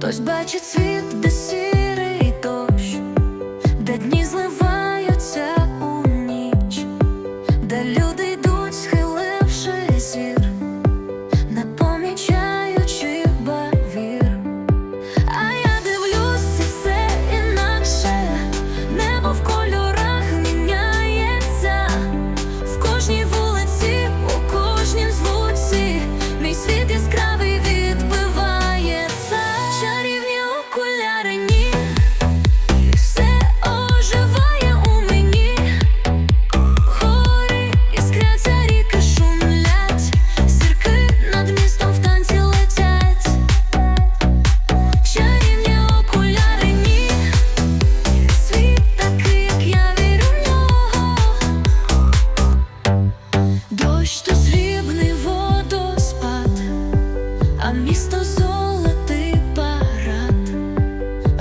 хтось бачить світ, де сірий дощ, де дні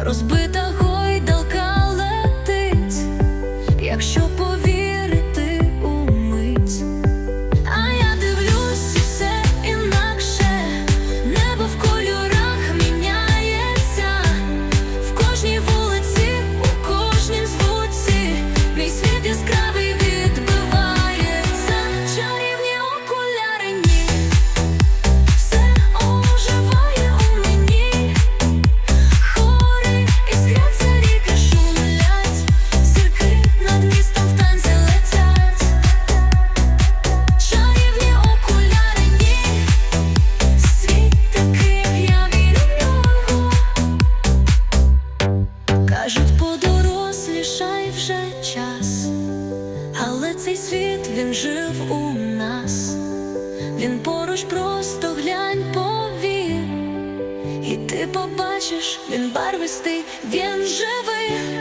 розбита. Прощай вже час, але цей світ він жив у нас, він поруч просто глянь повір, і ти побачиш, він барвистий, він живий.